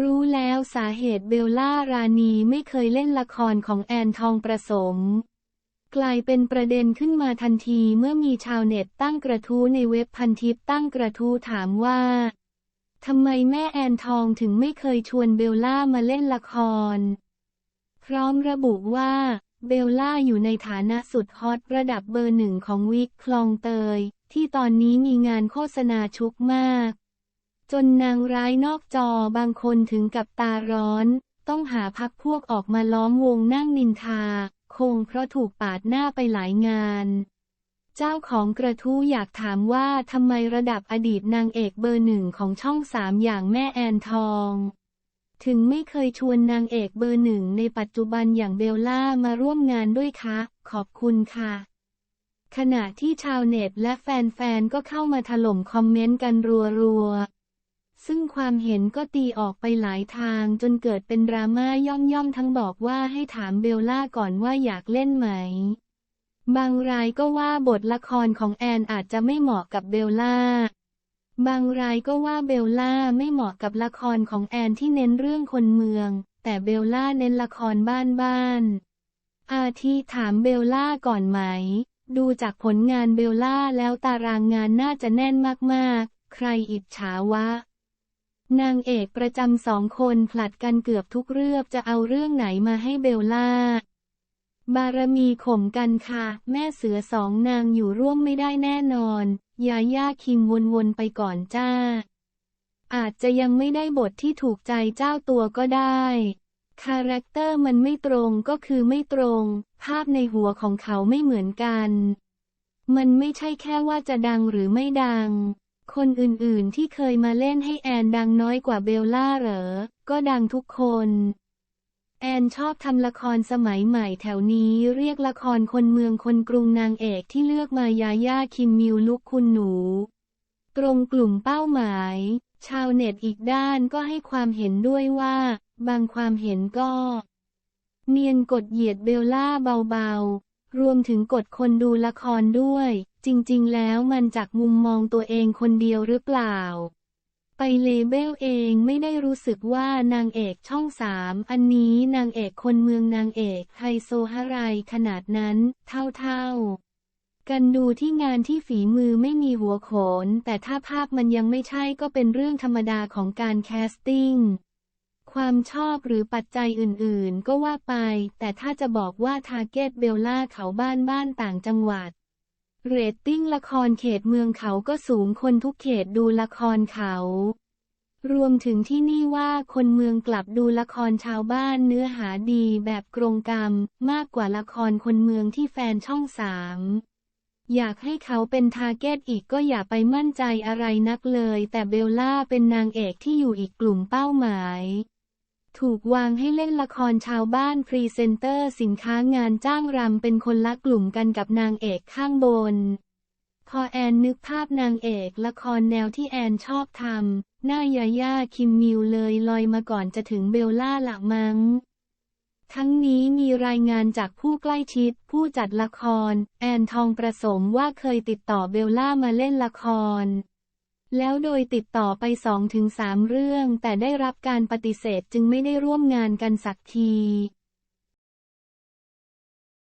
รู้แล้วสาเหตุเบลล่ารานีไม่เคยเล่นละครของแอนทองประสม กลายเป็นประเด็นขึ้นมาทันทีเมื่อมีชาวเน็ตตั้งกระทู้ในเว็บพันทิปตั้งกระทู้ถามว่าทำไมแม่แอนทองถึงไม่เคยชวนเบลล่ามาเล่นละคร พร้อมระบุว่าเบลล่าอยู่ในฐานะสุดฮอตระดับเบอร์หนึ่งของวิกคลองเตย ที่ตอนนี้มีงานโฆษณาชุกมาก จนนางร้ายนอกจอบางคนถึงกับตาร้อน ต้องหาพักพวกออกมาล้อมวงนั่งนินทา คงเพราะถูกปาดหน้าไปหลายงาน เจ้าของกระทู้อยากถามว่าทำไมระดับอดีตนางเอกเบอร์หนึ่งของช่องสามอย่างแม่แอนทอง ถึงไม่เคยชวนนางเอกเบอร์หนึ่งในปัจจุบันอย่างเบลล่ามาร่วมงานด้วยคะ ขอบคุณค่ะขณะที่ชาวเน็ตและแฟนๆ ก็เข้ามาถล่มคอมเมนต์กันรัวๆ ความเห็นก็ตีออกไปหลายทางจนเกิดเป็นดราม่าย่อมๆทั้งบอกว่าให้ถามเบลล่าก่อนว่าอยากเล่นไหม บางรายก็ว่าบทละครของแอนอาจจะไม่เหมาะกับเบลล่า บางรายก็ว่าเบลล่าไม่เหมาะกับละครของแอนที่เน้นเรื่องคนเมือง แต่เบลล่าเน้นละครบ้านๆ อาทิถามเบลล่าก่อนไหม ดูจากผลงานเบลล่าแล้วตารางงานน่าจะแน่นมากๆ ใครอิจฉาวะ นางเอกประจำสองคนผลัดกันเกือบทุกเรื่องจะเอาเรื่องไหนมาให้เบลล่า บารมีข่มกันค่ะ แม่เสือสองนางอยู่ร่วมไม่ได้แน่นอน ยาย่าคิมวนๆไปก่อนจ้า อาจจะยังไม่ได้บทที่ถูกใจเจ้าตัวก็ได้ คาแรคเตอร์มันไม่ตรงก็คือไม่ตรง ภาพในหัวของเขาไม่เหมือนกัน มันไม่ใช่แค่ว่าจะดังหรือไม่ดัง คนอื่นๆที่เคยมาเล่นให้แอนดังน้อยกว่าเบลล่าเหรอ ก็ดังทุกคน แอนชอบทำละครสมัยใหม่แถวนี้เรียกละครคนเมืองคนกรุงนางเอกที่เลือกมายาย่าคิมมิวลุกคุณหนู ตรงกลุ่มเป้าหมาย ชาวเน็ตอีกด้านก็ให้ความเห็นด้วยว่า บางความเห็นก็ เนียนกดเหยียดเบลล่าเบาๆ รวมถึงกดคนดูละครด้วย จริงๆ แล้วมันจากมุมมองตัวเองคนเดียวหรือเปล่า ไปเลเบลเองไม่ได้รู้สึกว่านางเอกช่องสามอันนี้นางเอกคนเมืองนางเอกไฮโซฮารายขนาดนั้นเท่าๆกันดูที่งานที่ฝีมือไม่มีหัวโขน แต่ถ้าภาพมันยังไม่ใช่ก็เป็นเรื่องธรรมดาของการแคสติ้ง ความชอบหรือปัจจัยอื่นๆ ก็ว่าไป แต่ถ้าจะบอกว่าทาร์เก็ตเบลล่าเขาบ้านบ้านต่างจังหวัด เรตติ้งละครเขตเมืองเขาก็สูงคนทุกเขตดูละครเขา รวมถึงที่นี่ว่าคนเมืองกลับดูละครชาวบ้านเนื้อหาดีแบบกรงกรรม มากกว่าละครคนเมืองที่แฟนช่องสามอยากให้เขาเป็นทาร์เก็ตอีกก็อย่าไปมั่นใจอะไรนักเลย แต่เบลล่าเป็นนางเอกที่อยู่อีกกลุ่มเป้าหมาย ถูกวางให้เล่นละครชาวบ้านพรีเซนเตอร์สินค้างานจ้างรำเป็นคนละกลุ่มกันกับนางเอกข้างบน พอแอนนึกภาพนางเอกละครแนวที่แอนชอบทำหน้ายาย่าคิมมิวเลยลอยมาก่อนจะถึงเบลล่าหละมัง้งทั้งนี้มีรายงานจากผู้ใกล้ชิด ผู้จัดละคร แอนทองประสมว่าเคยติดต่อเบลล่ามาเล่นละคร แล้วโดยติดต่อไป2-3เรื่อง แต่ได้รับการปฏิเสธจึงไม่ได้ร่วมงานกันสักที